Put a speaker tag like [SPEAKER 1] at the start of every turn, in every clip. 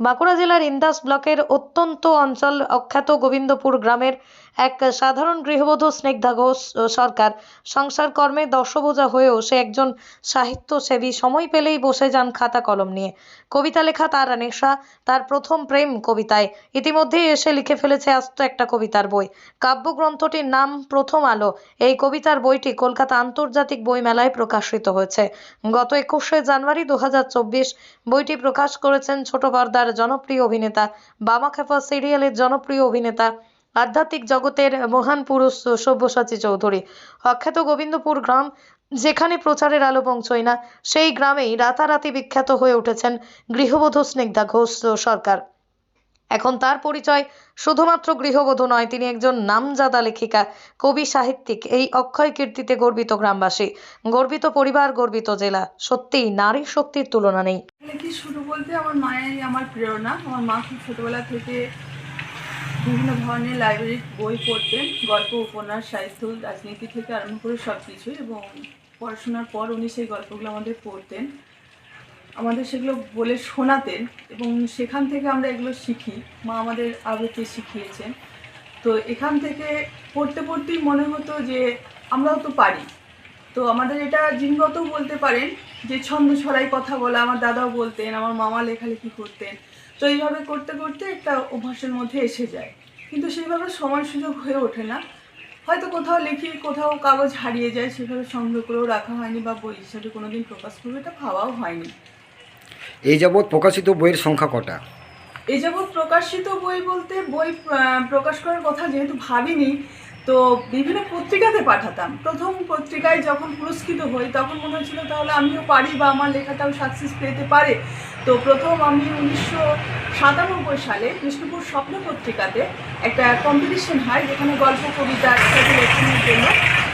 [SPEAKER 1] বাঁকুড়া জেলার ইন্দাস ব্লকের অত্যন্ত অঞ্চল অখ্যাত গোবিন্দপুর গ্রামের এক সাধারণ গৃহবধূ স্নিগ্ধা ঘোষ সরকার সংসার কর্মে দশভুজা হয়েও সে একজন সাহিত্যসেবী। সময় পেলেই বসে যান খাতা কলম নিয়ে। কবিতা লেখা তার নেশা, তার প্রথম প্রেম কবিতায়। ইতিমধ্যেই এসে লিখে ফেলেছে আস্ত একটা কবিতার বই। কাব্যগ্রন্থটির নাম প্রথম আলো। এই কবিতার বইটি কলকাতা আন্তর্জাতিক বইমেলায় প্রকাশিত হয়েছে। গত একুশে জানুয়ারি দু হাজার চব্বিশ বইটি প্রকাশ করেছেন ছোট পর্দার জনপ্রিয় অভিনেতা বামাখ্যাপা সিরিয়ালের জনপ্রিয় অভিনেতা, আধ্যাত্মিক জগতের মহান পুরুষ সব্যসাচী চৌধুরী। অখ্যাত গোবিন্দপুর গ্রাম, যেখানে প্রচারের আলো পৌঁছয় না, সেই গ্রামেই রাতারাতি বিখ্যাত হয়ে উঠেছেন গৃহবধূ স্নিগ্ধা ঘোষ সরকার। এখন তার পরিচয় শুধুমাত্র গৃহবধূ নয়, তিনি একজন নামজাদা লেখিকা, কবি, সাহিত্যিক। এই অক্ষয় কীর্তিতে গর্বিত গ্রামবাসী, গর্বিত পরিবার, গর্বিত জেলা। সত্যিই নারী শক্তির তুলনা নেই।
[SPEAKER 2] লেখি শুরু বলতে আমার মায়েরই আমার প্রেরণা। আমার মা খুব ছোটোবেলা থেকে বিভিন্ন ধরনের লাইব্রেরির বই পড়তেন, গল্প, উপন্যাস, সাহিত্য, রাজনীতি থেকে আরম্ভ করে সব কিছুই এবং পড়াশোনার পর উনি সেই গল্পগুলো আমাদের পড়তেন। আমাদের সেগুলো বলে শোনাতেন এবং সেখান থেকে আমরা এগুলো শিখি। মা আমাদের আবৃত্তি শিখিয়েছেন। তো এখান থেকে পড়তে পড়তেই মনে হতো যে আমরাও তো পারি। তো আমাদের এটা জিনগত বলতে পারেন যে ছন্দ ছড়াই কথা বলা, আমার দাদাও বলতেন, আমার মামা লেখালেখি করতেন। তো এইভাবে করতে করতে একটা অভ্যাসের মধ্যে এসে যায়। কিন্তু সেইভাবে সময় সুযোগ হয়ে ওঠে না। হয়তো কোথাও লিখি, কোথাও কাগজ হারিয়ে যায়, সেভাবে সংগ্রহ করেও রাখা হয়নি বা বই হিসাবে কোনোদিন প্রকাশ করবে, এটা ভাবাও হয়নি।
[SPEAKER 3] এই যাবৎ প্রকাশিত বইয়ের সংখ্যা কটা?
[SPEAKER 2] এই যাবৎ প্রকাশিত বই বলতে বই প্রকাশ করার কথা যেহেতু ভাবিনি, তো বিভিন্ন পত্রিকাতে পাঠাতাম। প্রথম পত্রিকায় যখন পুরস্কৃত হই, তখন মনে হচ্ছিল তাহলে আমিও পারি বা আমার লেখাটাও সাকসেস পেতে পারে। তো প্রথম আমি উনিশশো সাতানব্বই সালে বিষ্ণুপুর স্বপ্ন পত্রিকাতে একটা কম্পিটিশন হয়, যেখানে গল্প, কবিতা ইত্যাদি লেখনের জন্য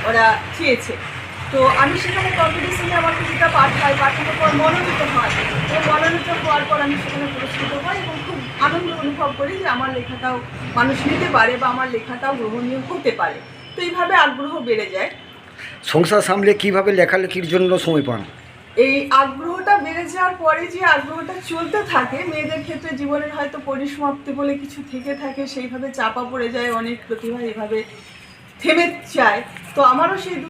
[SPEAKER 2] ওরা চেয়েছে তো আমি সেখানে কম্পিটিশনে আমার কবিতা পাঠাই পাঠানোর পর মনোনীত হয়। এবং মনোনীত হওয়ার পর আমি সেখানে পুরস্কৃত হই এবং খুব আনন্দ অনুভব করি যে আমার লেখাটাও মানুষ নিতে পারে বা আমার লেখাটাও গ্রহণীয় হতে পারে। তো এইভাবে আগ্রহ বেড়ে যায়।
[SPEAKER 3] সংসার সামলে কীভাবে লেখালেখির জন্য সময় পান?
[SPEAKER 2] এই আগ্রহটা বেড়ে যাওয়ার পরে যে আগ্রহটা চলতে থাকে মেয়েদের ক্ষেত্রে জীবনের হয়তো পরিসমাপ্তি বলে কিছু থেকে থাকে সেইভাবে চাপা পড়ে যায় অনেক প্রতিভা এভাবে থেমে যায়। তো আমারও সেই